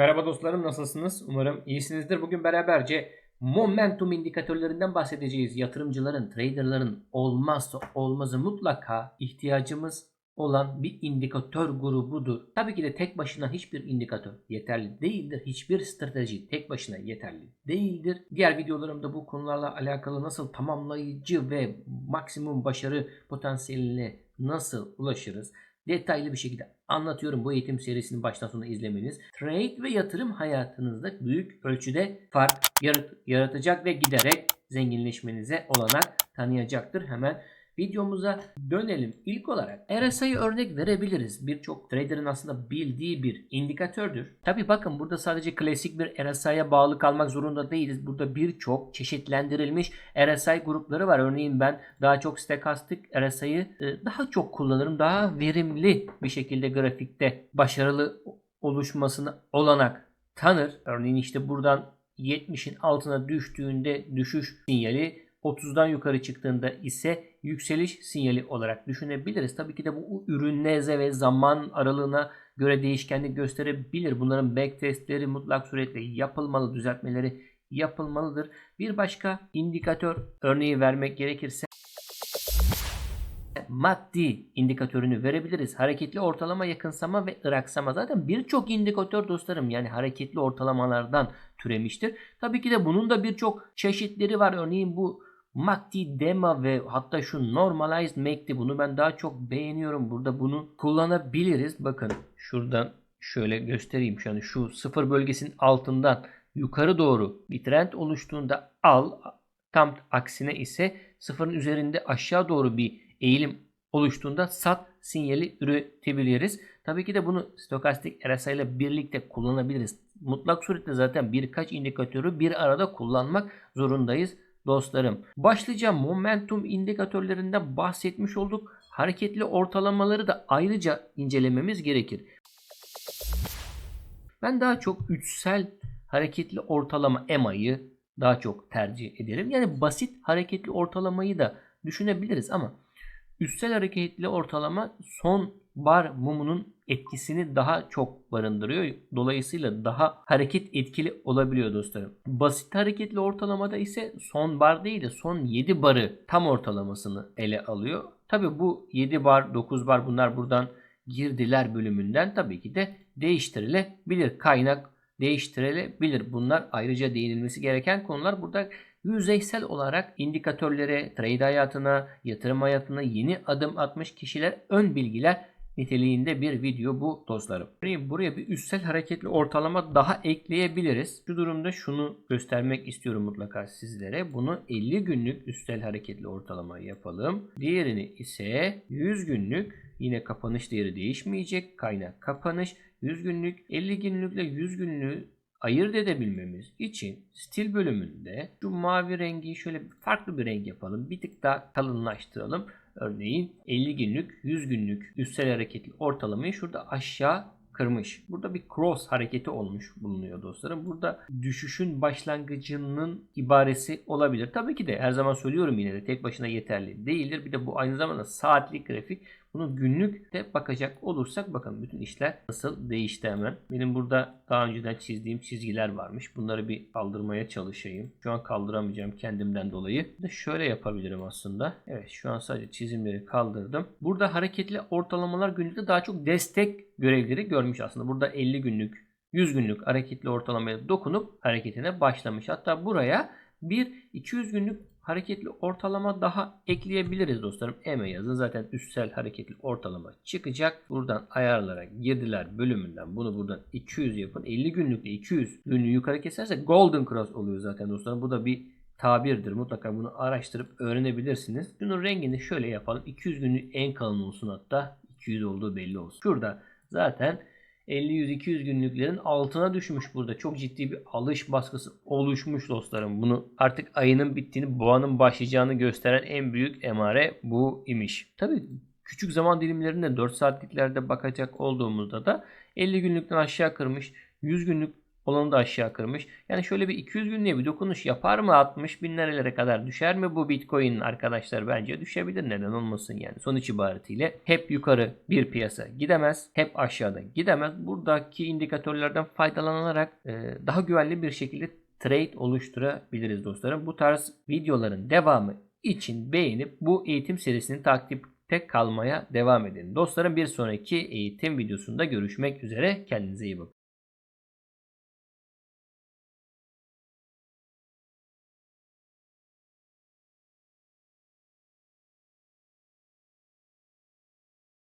Merhaba dostlarım nasılsınız? Umarım iyisinizdir. Bugün beraberce momentum indikatörlerinden bahsedeceğiz. Yatırımcıların, traderların olmazsa olmazı mutlaka ihtiyacımız olan bir indikatör grubudur. Tabii ki de tek başına hiçbir indikatör yeterli değildir. Hiçbir strateji tek başına yeterli değildir. Diğer videolarımda bu konularla alakalı nasıl tamamlayıcı ve maksimum başarı potansiyeline nasıl ulaşırız? Detaylı bir şekilde anlatıyorum. Bu eğitim serisini baştan sona izlemeniz trade ve yatırım hayatınızda büyük ölçüde fark yarat- yaratacak ve giderek zenginleşmenize olanak tanıyacaktır. Hemen videomuza dönelim. İlk olarak RSI'yi örnek verebiliriz. Birçok trader'ın aslında bildiği bir indikatördür. Tabi bakın burada sadece klasik bir RSI'ye bağlı kalmak zorunda değiliz. Burada birçok çeşitlendirilmiş RSI grupları var. Örneğin ben daha çok stokastik RSI'yi e, daha çok kullanırım. Daha verimli bir şekilde grafikte başarılı oluşmasını olanak tanır. Örneğin işte buradan 70'in altına düştüğünde düşüş sinyali 30'dan yukarı çıktığında ise yükseliş sinyali olarak düşünebiliriz. Tabii ki de bu ürün neze ve zaman aralığına göre değişkenlik gösterebilir. Bunların backtestleri mutlak suretle yapılmalı, düzeltmeleri yapılmalıdır. Bir başka indikatör örneği vermek gerekirse maddi indikatörünü verebiliriz. Hareketli ortalama, yakınsama ve ıraksama. Zaten birçok indikatör dostlarım yani hareketli ortalamalardan türemiştir. Tabii ki de bunun da birçok çeşitleri var. Örneğin bu MACD, DEMA ve hatta şu Normalized MACD bunu ben daha çok beğeniyorum. Burada bunu kullanabiliriz. Bakın şuradan şöyle göstereyim. An şu sıfır bölgesinin altından yukarı doğru bir trend oluştuğunda al. Tam aksine ise sıfırın üzerinde aşağı doğru bir eğilim oluştuğunda sat sinyali üretebiliriz. Tabii ki de bunu stokastik RSI ile birlikte kullanabiliriz. Mutlak surette zaten birkaç indikatörü bir arada kullanmak zorundayız dostlarım. Başlıca momentum indikatörlerinden bahsetmiş olduk. Hareketli ortalamaları da ayrıca incelememiz gerekir. Ben daha çok üçsel hareketli ortalama EMA'yı daha çok tercih ederim. Yani basit hareketli ortalamayı da düşünebiliriz ama üstsel hareketli ortalama son bar mumunun etkisini daha çok barındırıyor. Dolayısıyla daha hareket etkili olabiliyor dostlarım. Basit hareketli ortalamada ise son bar değil de son 7 barı tam ortalamasını ele alıyor. Tabi bu 7 bar 9 bar bunlar buradan girdiler bölümünden tabii ki de değiştirilebilir. Kaynak değiştirilebilir. Bunlar ayrıca değinilmesi gereken konular. Burada yüzeysel olarak indikatörlere, trade hayatına, yatırım hayatına yeni adım atmış kişiler ön bilgiler niteliğinde bir video bu dostlarım. Buraya bir üstsel hareketli ortalama daha ekleyebiliriz. Şu durumda şunu göstermek istiyorum mutlaka sizlere. Bunu 50 günlük üstsel hareketli ortalama yapalım. Diğerini ise 100 günlük yine kapanış değeri değişmeyecek. Kaynak kapanış 100 günlük 50 günlükle 100 günlüğü ayırt edebilmemiz için stil bölümünde şu mavi rengi şöyle farklı bir renk yapalım. Bir tık daha kalınlaştıralım. Örneğin 50 günlük, 100 günlük üstsel hareketli ortalamayı şurada aşağı kırmış. Burada bir cross hareketi olmuş bulunuyor dostlarım. Burada düşüşün başlangıcının ibaresi olabilir. Tabii ki de her zaman söylüyorum yine de tek başına yeterli değildir. Bir de bu aynı zamanda saatlik grafik. Bunu günlük de bakacak olursak bakın bütün işler nasıl değişti hemen. Benim burada daha önceden çizdiğim çizgiler varmış. Bunları bir kaldırmaya çalışayım. Şu an kaldıramayacağım kendimden dolayı. Şöyle yapabilirim aslında. Evet şu an sadece çizimleri kaldırdım. Burada hareketli ortalamalar günlükte daha çok destek görevleri görmüş aslında. Burada 50 günlük 100 günlük hareketli ortalamaya dokunup hareketine başlamış. Hatta buraya bir 200 günlük hareketli ortalama daha ekleyebiliriz dostlarım. EME yazın zaten üstsel hareketli ortalama çıkacak. Buradan ayarlara girdiler bölümünden bunu buradan 200 yapın. 50 günlükte 200 günlüğü yukarı kesersek Golden Cross oluyor zaten dostlarım. Bu da bir tabirdir. Mutlaka bunu araştırıp öğrenebilirsiniz. Bunun rengini şöyle yapalım. 200 günlük en kalın olsun hatta. 200 olduğu belli olsun. Şurada zaten 50-100-200 günlüklerin altına düşmüş burada. Çok ciddi bir alış baskısı oluşmuş dostlarım. Bunu artık ayının bittiğini, boğanın başlayacağını gösteren en büyük emare bu imiş. Tabi küçük zaman dilimlerinde 4 saatliklerde bakacak olduğumuzda da 50 günlükten aşağı kırmış, 100 günlük Olanı da aşağı kırmış. Yani şöyle bir 200 günlüğe bir dokunuş yapar mı? 60 bin nerelere kadar düşer mi bu Bitcoin arkadaşlar? Bence düşebilir. Neden olmasın yani. Sonuç ibaretiyle hep yukarı bir piyasa gidemez. Hep aşağıda gidemez. Buradaki indikatörlerden faydalanarak e, daha güvenli bir şekilde trade oluşturabiliriz dostlarım. Bu tarz videoların devamı için beğenip bu eğitim serisini takipte kalmaya devam edin. Dostlarım bir sonraki eğitim videosunda görüşmek üzere. Kendinize iyi bakın.